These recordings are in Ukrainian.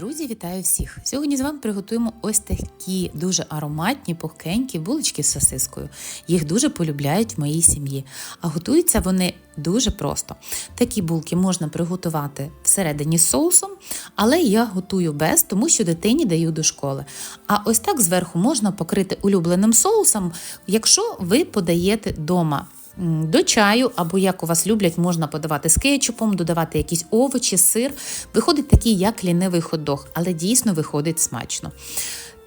Друзі, вітаю всіх! Сьогодні з вами приготуємо ось такі дуже ароматні, пухкенькі булочки з сосискою. Їх дуже полюбляють в моїй сім'ї. А готуються вони дуже просто. Такі булки можна приготувати всередині з соусом, але я готую без, тому що дитині даю до школи. А ось так зверху можна покрити улюбленим соусом, якщо ви подаєте дома до чаю, або як у вас люблять, можна подавати з кетчупом, додавати якісь овочі, сир. Виходить такий, як лінивий хот-дог, але дійсно виходить смачно.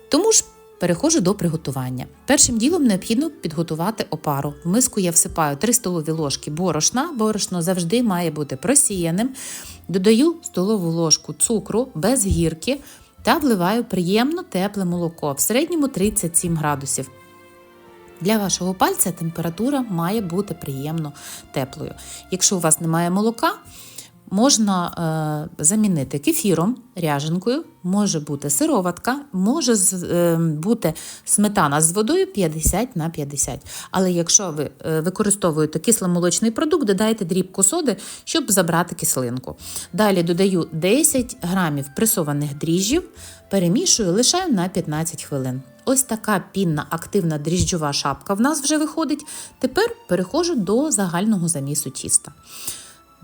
Тому ж переходжу до приготування. Першим ділом необхідно підготувати опару. В миску я всипаю 3 столові ложки борошна. Борошно завжди має бути просіяним. Додаю столову ложку цукру без гірки та вливаю приємно тепле молоко в середньому 37 градусів. Для вашого пальця температура має бути приємно теплою. Якщо у вас немає молока, можна е, замінити кефіром, ряженкою, може бути сироватка, може з- е, бути сметана з водою 50 на 50. Але якщо ви е, використовуєте кисломолочний продукт, додайте дрібку соди, щоб забрати кислинку. Далі додаю 10 грамів пресованих дріжджів, перемішую, лишаю на 15 хвилин. Ось така пінна активна дріжджова шапка в нас вже виходить. Тепер переходжу до загального замісу тіста.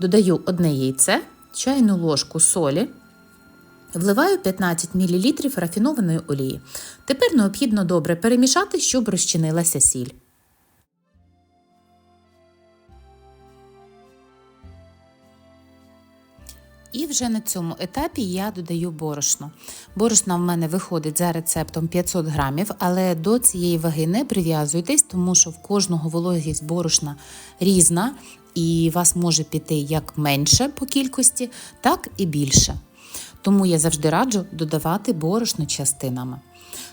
Додаю одне яйце, чайну ложку солі, вливаю 15 мл рафінованої олії. Тепер необхідно добре перемішати, щоб розчинилася сіль. І вже на цьому етапі я додаю борошно. Борошна в мене виходить за рецептом 500 грамів, але до цієї ваги не прив'язуйтесь, тому що в кожного вологість борошна різна, і вас може піти як менше по кількості, так і більше. Тому я завжди раджу додавати борошно частинами.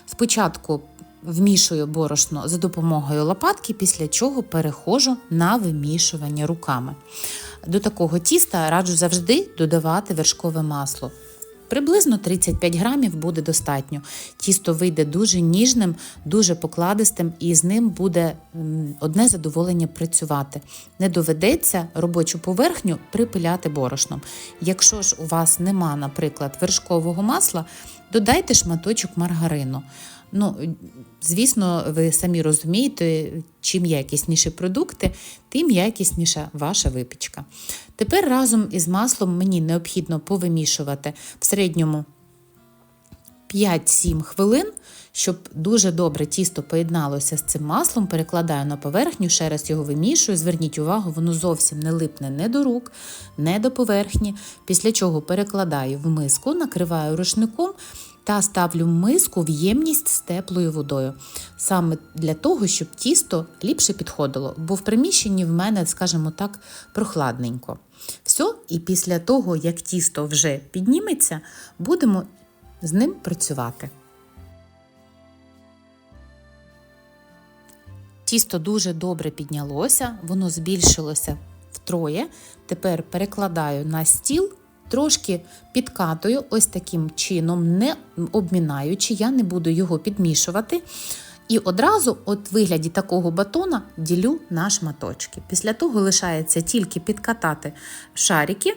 Спочатку вмішую борошно за допомогою лопатки, після чого переходжу на вимішування руками. До такого тіста раджу завжди додавати вершкове масло. Приблизно 35 грамів буде достатньо. Тісто вийде дуже ніжним, дуже покладистим, і з ним буде одне задоволення працювати. Не доведеться робочу поверхню припиляти борошном. Якщо ж у вас нема, наприклад, вершкового масла, додайте шматочок маргарину. Ну, звісно, ви самі розумієте, чим якісніші продукти, тим якісніша ваша випічка. Тепер разом із маслом мені необхідно повимішувати в середньому 5-7 хвилин, щоб дуже добре тісто поєдналося з цим маслом, перекладаю на поверхню, ще раз його вимішую. Зверніть увагу, воно зовсім не липне не до рук, не до поверхні. Після чого перекладаю в миску, накриваю рушником та ставлю миску в ємність з теплою водою. Саме для того, щоб тісто ліпше підходило, бо в приміщенні в мене, скажімо так, прохладненько. Все, і після того, як тісто вже підніметься, будемо з ним працювати. Тісто дуже добре піднялося, воно збільшилося втроє. Тепер перекладаю на стіл, трошки підкатую ось таким чином, не обмінаючи, я не буду його підмішувати. І одразу, от вигляді такого батона, ділю на шматочки. Після того лишається тільки підкатати шарики,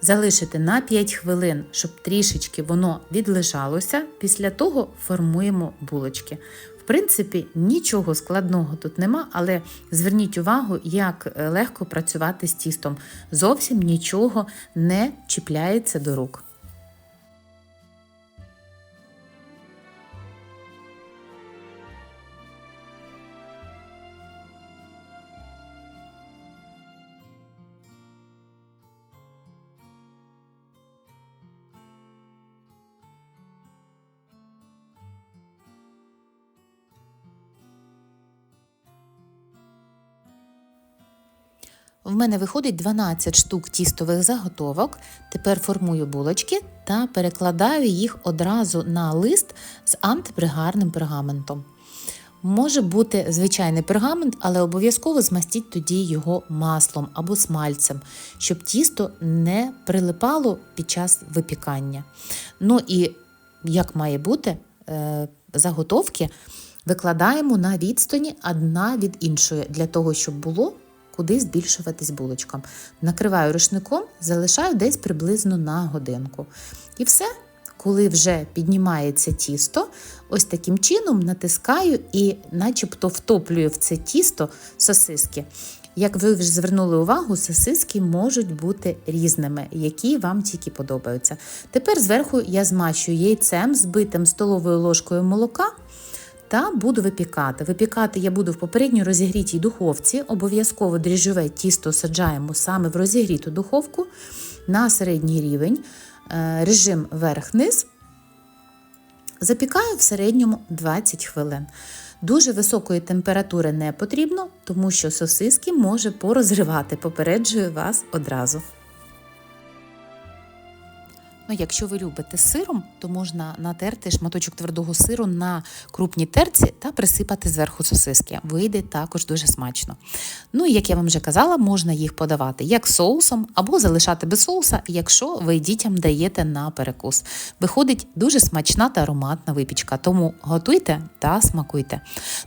залишити на 5 хвилин, щоб трішечки воно відлежалося. Після того формуємо булочки. В принципі, нічого складного тут нема, але зверніть увагу, як е, легко працювати з тістом. Зовсім нічого не чіпляється до рук. В мене виходить 12 штук тістових заготовок. Тепер формую булочки та перекладаю їх одразу на лист з антипригарним пергаментом. Може бути звичайний пергамент, але обов'язково змастіть тоді його маслом або смальцем, щоб тісто не прилипало під час випікання. Ну і як має бути, е, заготовки викладаємо на відстані одна від іншої, для того, щоб було куди збільшуватись булочкам. Накриваю рушником, залишаю десь приблизно на годинку. І все, коли вже піднімається тісто, ось таким чином натискаю і начебто втоплюю в це тісто сосиски. Як ви вже звернули увагу, сосиски можуть бути різними, які вам тільки подобаються. Тепер зверху я змащую яйцем, збитим столовою ложкою молока та буду випікати. Випікати я буду в попередньо розігрітій духовці. Обов'язково дріжджове тісто саджаємо саме в розігріту духовку на середній рівень, е, режим верх-низ. Запікаю в середньому 20 хвилин. Дуже високої температури не потрібно, тому що сосиски може порозривати. Попереджую вас одразу. Ну, якщо ви любите сиром, то можна натерти шматочок твердого сиру на крупній терці та присипати зверху сосиски. Вийде також дуже смачно. Ну і як я вам вже казала, можна їх подавати як соусом або залишати без соуса, якщо ви дітям даєте на перекус. Виходить дуже смачна та ароматна випічка, тому готуйте та смакуйте.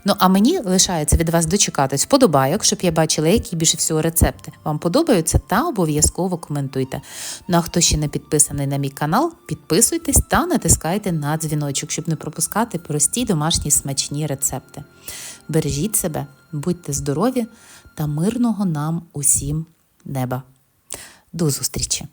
Ну а мені лишається від вас дочекатись вподобайок, щоб я бачила, які більше всього рецепти вам подобаються, та обов'язково коментуйте. Ну а хто ще не підписаний на мій канал, підписуйтесь та натискайте на дзвіночок, щоб не пропускати прості домашні смачні рецепти. Бережіть себе, будьте здорові та мирного нам усім неба. До зустрічі!